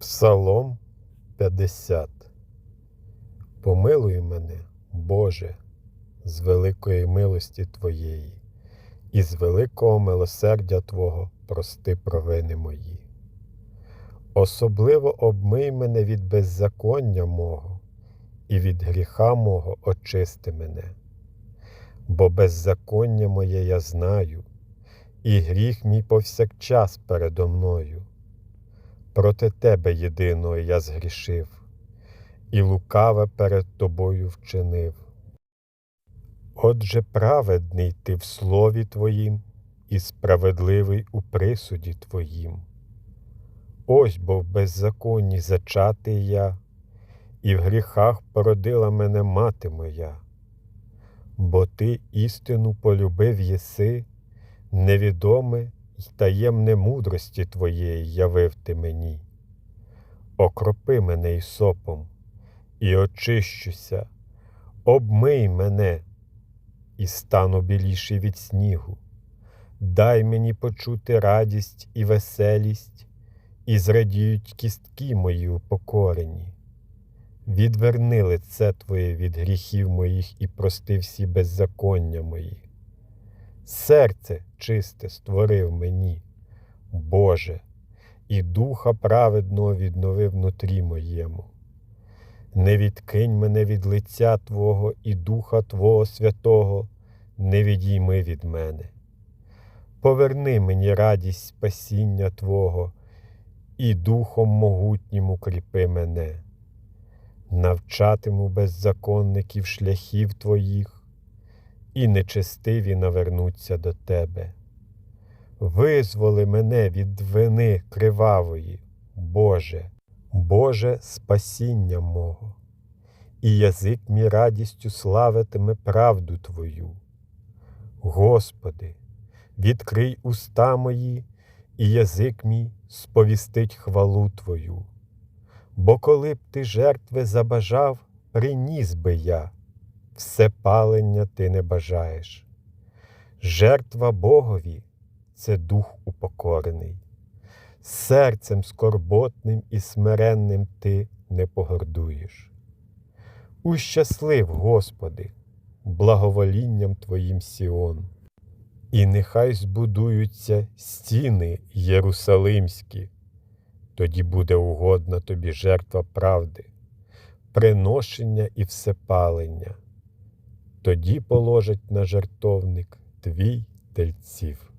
Псалом 50 Помилуй мене, Боже, з великої милості Твоєї, і з великого милосердя Твого прости провини мої. Особливо обмий мене від беззаконня мого, і від гріха мого очисти мене. Бо беззаконня моє я знаю, і гріх мій повсякчас передо мною. Проти тебе єдиного я згрішив, і лукаве перед тобою вчинив. Отже, праведний ти в слові Твоїм і справедливий у присуді Твоїм. Ось бо в беззаконні зачатий я, і в гріхах породила мене мати моя. Бо ти істину полюбив єси, невідоме й таємне мудрості Твоєї явив ти мені. Окропи мене ісопом, і очищуся, обмий мене, і стану біліший від снігу. Дай мені почути радість і веселість, і зрадіють кістки мої упокорені. Відверни лице Твоє від гріхів моїх і прости всі беззаконня мої. Серце чисте створив мені, Боже, і духа праведного віднови внутрі моєму. Не відкинь мене від лиця Твого і Духа Твого Святого, не відійми від мене. Поверни мені радість спасіння Твого, і Духом могутнім укріпи мене. Навчатиму беззаконників шляхів Твоїх, і нечестиві навернуться до Тебе. Визволи мене від вини кривавої, Боже, Боже спасіння мого, і язик мій радістю славитиме правду Твою. Господи, відкрий уста мої, і язик мій сповістить хвалу Твою. Бо коли б ти жертви забажав, приніс би я, все палення ти не бажаєш. Жертва Богові це дух упокорений, серцем скорботним і смиренним ти не погордуєш. Ущаслив, Господи, благоволінням Твоїм Сіон, і нехай збудуються стіни Єрусалимські, тоді буде угодна тобі жертва правди, приношення і всепалення, тоді положить на жертовник твій тельців.